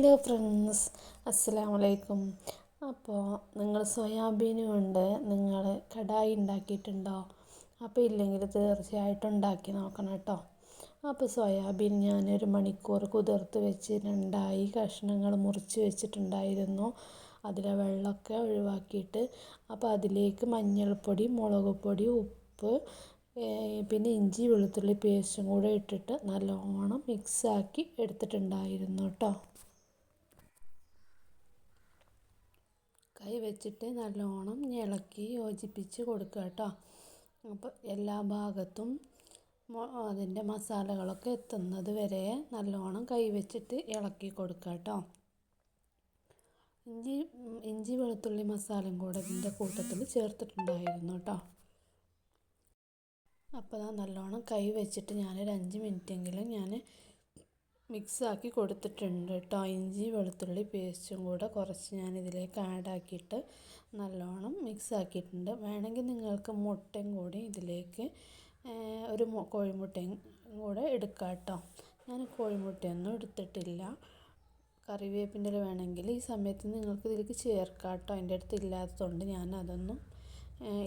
Hello friends അസ്സലാമു അലൈക്കും അപ്പോൾ നിങ്ങൾ സോയാബീൻ കൊണ്ട് നിങ്ങൾ കടായി ഉണ്ടാക്കിയിട്ടുണ്ടോ? അപ്പോൾ ഇല്ലെങ്കിൽ തീർച്ചയായിട്ടും ഉണ്ടാക്കി നോക്കണം കേട്ടോ. അപ്പോൾ സോയാബീൻ ഞാനൊരു മണിക്കൂർ കുതിർത്ത് വെച്ച് രണ്ടായി കഷ്ണങ്ങൾ മുറിച്ച് വെച്ചിട്ടുണ്ടായിരുന്നു. അതിലെ വെള്ളമൊക്കെ ഒഴിവാക്കിയിട്ട് അപ്പോൾ അതിലേക്ക് മഞ്ഞൾപ്പൊടി മുളക് പൊടി ഉപ്പ് പിന്നെ ഇഞ്ചി വെളുത്തുള്ളി പേസ്റ്റും കൂടെ ഇട്ടിട്ട് നല്ലോണം മിക്സാക്കി എടുത്തിട്ടുണ്ടായിരുന്നു കേട്ടോ. കൈ വെച്ചിട്ട് നല്ലോണം ഇളക്കി യോജിപ്പിച്ച് കൊടുക്കുക കേട്ടോ. അപ്പോൾ എല്ലാ ഭാഗത്തും അതിന്റെ മസാലകളൊക്കെ എത്തുന്നത് വരെ നല്ലോണം കൈ വെച്ചിട്ട് ഇളക്കി കൊടുക്കുക കേട്ടോ. ഇഞ്ചി ഇഞ്ചി വെളുത്തുള്ളി മസാലയും കൂടെ ഇതിന്റെ കൂട്ടത്തിൽ ചേർത്തിട്ടുണ്ടായിരുന്നു കേട്ടോ. അപ്പോൾ നല്ലോണം കൈ വെച്ചിട്ട് ഞാനൊരു അഞ്ച് മിനിറ്റെങ്കിലും ഞാൻ മിക്സാക്കി കൊടുത്തിട്ടുണ്ട് കേട്ടോ. ഇഞ്ചി വെളുത്തുള്ളി പേസ്റ്റും കൂടെ കുറച്ച് ഞാൻ ഇതിലേക്ക് ആഡാക്കിയിട്ട് നല്ലോണം മിക്സ് ആക്കിയിട്ടുണ്ട് വേണമെങ്കിൽ നിങ്ങൾക്ക് മുട്ടയും കൂടി ഇതിലേക്ക് ഒരു കോഴിമുട്ടയും കൂടെ എടുക്കാം കേട്ടോ. ഞാൻ കോഴിമുട്ടയൊന്നും എടുത്തിട്ടില്ല. കറിവേപ്പിന്റെ വേണമെങ്കിൽ ഈ സമയത്ത് നിങ്ങൾക്ക് ഇതിലേക്ക് ചേർക്കാം കേട്ടോ. എന്റെ അടുത്ത് ഇല്ലാത്തതുകൊണ്ട് ഞാൻ അതൊന്നും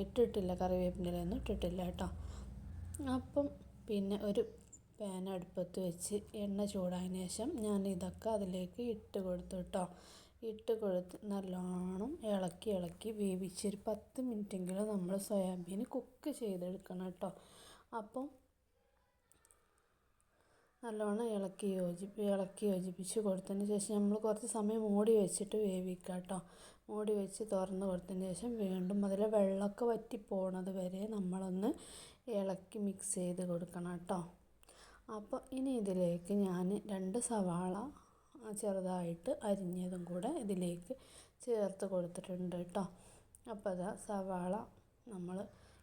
ഇട്ടിട്ടില്ല. കറിവേപ്പിന്റെ ഒന്നും ഇട്ടിട്ടില്ല കേട്ടോ. അപ്പം പിന്നെ ഒരു പാൻ അടുപ്പത്ത് വെച്ച് എണ്ണ ചൂടായതിന് ശേഷം ഞാൻ ഇതൊക്കെ അതിലേക്ക് ഇട്ട് കൊടുത്തു കേട്ടോ ഇട്ട് കൊടുത്ത് നല്ലോണം ഇളക്കി ഇളക്കി വേവിച്ച് ഒരു പത്ത് മിനിറ്റെങ്കിലും നമ്മൾ സോയാബീൻ കുക്ക് ചെയ്തെടുക്കണം കേട്ടോ അപ്പം നല്ലോണം ഇളക്കി യോജിപ്പി ഇളക്കി യോജിപ്പിച്ച് കൊടുത്തതിന് ശേഷം നമ്മൾ കുറച്ച് സമയം മൂടി വെച്ചിട്ട് വേവിക്കുക കേട്ടോ മൂടി വെച്ച് തുറന്ന് കൊടുത്തതിന് ശേഷം വീണ്ടും അതിൽ വെള്ളമൊക്കെ വറ്റി പോണത് വരെ നമ്മളൊന്ന് ഇളക്കി മിക്സ് ചെയ്ത് കൊടുക്കണം കേട്ടോ അപ്പോൾ ഇനി ഇതിലേക്ക് ഞാൻ രണ്ട് സവാള ചെറുതായിട്ട് അരിഞ്ഞതും കൂടെ ഇതിലേക്ക് ചേർത്ത് കൊടുത്തിട്ടുണ്ട് കേട്ടോ. അപ്പോൾ അതാ സവാള നമ്മൾ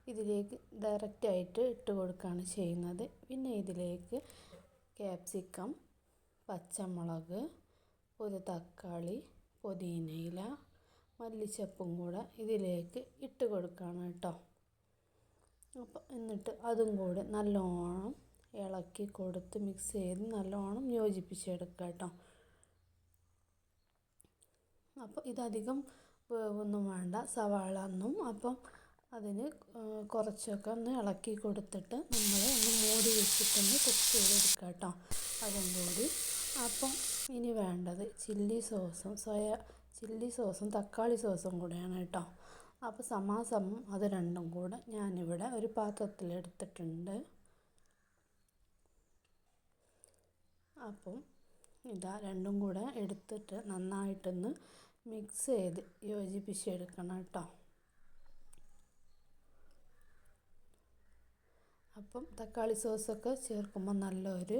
ഇതിലേക്ക് ഡയറക്റ്റായിട്ട് ഇട്ട് കൊടുക്കുകയാണ് ചെയ്യുന്നത്. പിന്നെ ഇതിലേക്ക് ക്യാപ്സിക്കം പച്ചമുളക് ഒരു തക്കാളി പുതിനയില മല്ലിച്ചപ്പും കൂടെ ഇതിലേക്ക് ഇട്ട് കൊടുക്കുകയാണ് കേട്ടോ. അപ്പോൾ എന്നിട്ട് അതും കൂടെ നല്ലോണം ഇളക്കി കൊടുത്ത് മിക്സ് ചെയ്ത് നല്ലോണം യോജിപ്പിച്ചെടുക്കുക കേട്ടോ. അപ്പോൾ ഇതധികം വേവൊന്നും വേണ്ട. സവാള ഒന്നും. അപ്പം അതിന് കുറച്ചൊക്കെ ഒന്ന് ഇളക്കി കൊടുത്തിട്ട് നമ്മൾ ഒന്ന് മൂടി വെച്ചിട്ടൊന്ന് കുക്ക് ചെയ്തെടുക്കുക കേട്ടോ. അതും കൂടി. അപ്പം ഇനി വേണ്ടത് ചില്ലി സോസും സോയ ചില്ലി സോസും തക്കാളി സോസും കൂടെയാണ് കേട്ടോ. അപ്പോൾ സമാസമം അത് രണ്ടും കൂടെ ഞാനിവിടെ ഒരു പാത്രത്തിൽ അപ്പം ഇതാ രണ്ടും കൂടെ എടുത്തിട്ട് നന്നായിട്ടൊന്ന് മിക്സ് ചെയ്ത് യോജിപ്പിച്ചെടുക്കണം കേട്ടോ. അപ്പം തക്കാളി സോസൊക്കെ ചേർക്കുമ്പോൾ നല്ലൊരു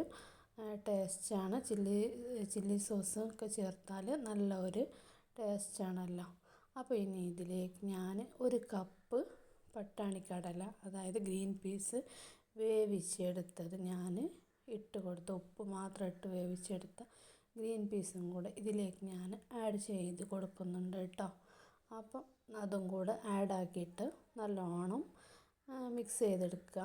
ടേസ്റ്റാണ് ചില്ലി ചില്ലി സോസും ഒക്കെ ചേർത്താൽ നല്ലൊരു ടേസ്റ്റാണല്ലോ അപ്പോൾ ഇനി ഇതിലേക്ക് ഞാൻ ഒരു കപ്പ് പട്ടാണിക്കടല അതായത് ഗ്രീൻ പീസ് വേവിച്ചെടുത്തത് ഞാൻ ഇട്ട് കൊടുത്ത് ഉപ്പ് മാത്രം ഇട്ട് വേവിച്ചെടുത്ത ഗ്രീൻ പീസും കൂടെ ഇതിലേക്ക് ഞാൻ ആഡ് ചെയ്ത് കൊടുക്കുന്നുണ്ട് കേട്ടോ. അപ്പം അതും കൂടെ ആഡാക്കിയിട്ട് നല്ലോണം മിക്സ് ചെയ്തെടുക്കുക.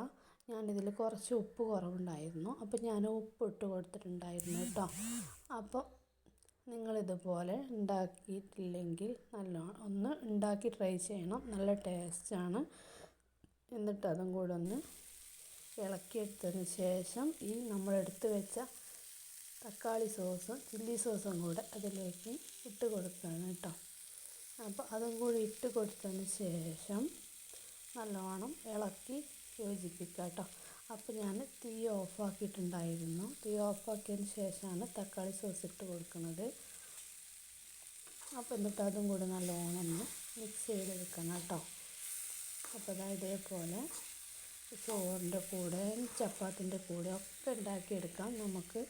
ഞാനിതിൽ കുറച്ച് ഉപ്പ് കുറവുണ്ടായിരുന്നു. അപ്പം ഞാൻ ഉപ്പ് ഇട്ട് കൊടുത്തിട്ടുണ്ടായിരുന്നു കേട്ടോ. അപ്പം നിങ്ങളിതുപോലെ ഉണ്ടാക്കിയിട്ടില്ലെങ്കിൽ നല്ലോണം ഒന്ന് ഉണ്ടാക്കി ട്രൈ ചെയ്യണം. നല്ല ടേസ്റ്റാണ് എന്നിട്ട് അതും കൂടെ ഒന്ന് ഇളക്കിയെടുത്തതിന് ശേഷം ഈ നമ്മൾ എടുത്ത് വെച്ച തക്കാളി സോസും ചില്ലി സോസും കൂടെ അതിലേക്ക് ഇട്ട് കൊടുക്കുകയാണ് കേട്ടോ. അപ്പോൾ അതും കൂടി ഇട്ട് കൊടുത്തതിന് ശേഷം നല്ലോണം ഇളക്കി യോജിപ്പിക്കുക കേട്ടോ. അപ്പോൾ ഞാൻ തീ ഓഫാക്കിയിട്ടുണ്ടായിരുന്നു. തീ ഓഫാക്കിയതിന് ശേഷമാണ് തക്കാളി സോസ് ഇട്ട് കൊടുക്കുന്നത്. അപ്പോൾ എന്നിട്ട് അതും കൂടി നല്ലോണം ഒന്ന് മിക്സ് ചെയ്തെടുക്കണം കേട്ടോ. അപ്പോൾ ഇതേപോലെ ചോറിന്റെ കൂടെ ചപ്പാത്തിന്റെ കൂടെ ഒക്കെ ഉണ്ടാക്കിയെടുക്കാം. നമുക്ക്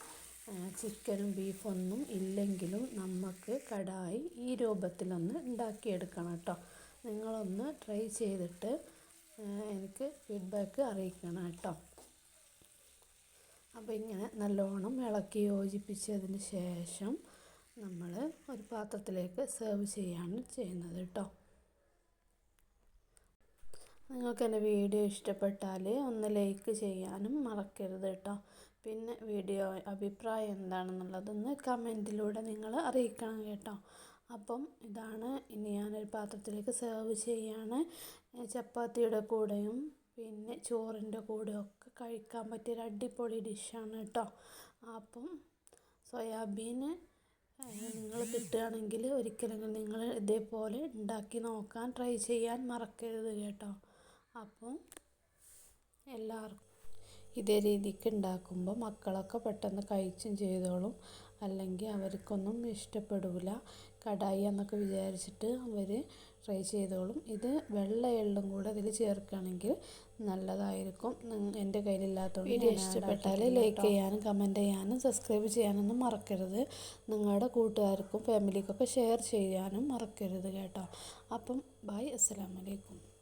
ചിക്കനും ബീഫൊന്നും ഇല്ലെങ്കിലും നമുക്ക് കടായി ഈ രൂപത്തിലൊന്ന് ഉണ്ടാക്കിയെടുക്കണം കേട്ടോ. നിങ്ങളൊന്ന് ട്രൈ ചെയ്തിട്ട് എനിക്ക് ഫീഡ്ബാക്ക് അറിയിക്കണം കേട്ടോ. അപ്പോൾ ഇങ്ങനെ നല്ലോണം ഇളക്കി യോജിപ്പിച്ചതിന് ശേഷം നമ്മൾ ഒരു പാത്രത്തിലേക്ക് സെർവ് ചെയ്യാണ് ചെയ്യുന്നത് കേട്ടോ. നിങ്ങൾക്ക് എന്റെ വീഡിയോ ഇഷ്ടപ്പെട്ടാൽ ഒന്ന് ലൈക്ക് ചെയ്യാനും മറക്കരുത് കേട്ടോ. പിന്നെ വീഡിയോ അഭിപ്രായം എന്താണെന്നുള്ളതൊന്ന് കമന്റിലൂടെ നിങ്ങൾ അറിയിക്കണം കേട്ടോ. അപ്പം ഇതാണ് ഇനി ഞാനൊരു പാത്രത്തിലേക്ക് സെർവ് ചെയ്യാണ്. ചപ്പാത്തിയുടെ കൂടെയും പിന്നെ ചോറിന്റെ കൂടെയും ഒക്കെ കഴിക്കാൻ പറ്റിയൊരു അടിപൊളി ഡിഷാണ് കേട്ടോ. അപ്പം സോയാബീൻ നിങ്ങൾ കിട്ടുകയാണെങ്കിൽ ഒരിക്കലെങ്കിലും നിങ്ങൾ ഇതേപോലെ ഉണ്ടാക്കി നോക്കാൻ ട്രൈ ചെയ്യാൻ മറക്കരുത് കേട്ടോ. അപ്പം എല്ലാവർക്കും ഇതേ രീതിക്ക് ഉണ്ടാക്കുമ്പോൾ മക്കളൊക്കെ പെട്ടെന്ന് കഴിച്ചും ചെയ്തോളും. അല്ലെങ്കിൽ അവർക്കൊന്നും ഇഷ്ടപ്പെടില്ല കടായി എന്നൊക്കെ വിചാരിച്ചിട്ട് അവർ ട്രൈ ചെയ്തോളും. ഇത് വെള്ള എള്ളും കൂടെ ഇതിൽ ചേർക്കുകയാണെങ്കിൽ നല്ലതായിരിക്കും. എന്റെ കയ്യിലില്ലാത്തതുകൊണ്ട് വീഡിയോ ഇഷ്ടപ്പെട്ടാൽ ലൈക്ക് ചെയ്യാനും കമന്റ് ചെയ്യാനും സബ്സ്ക്രൈബ് ചെയ്യാനൊന്നും മറക്കരുത്. നിങ്ങളുടെ കൂട്ടുകാർക്കും ഫാമിലിക്കൊക്കെ ഷെയർ ചെയ്യാനും മറക്കരുത് കേട്ടോ. അപ്പം ബൈ. അസ്സലാമലൈക്കും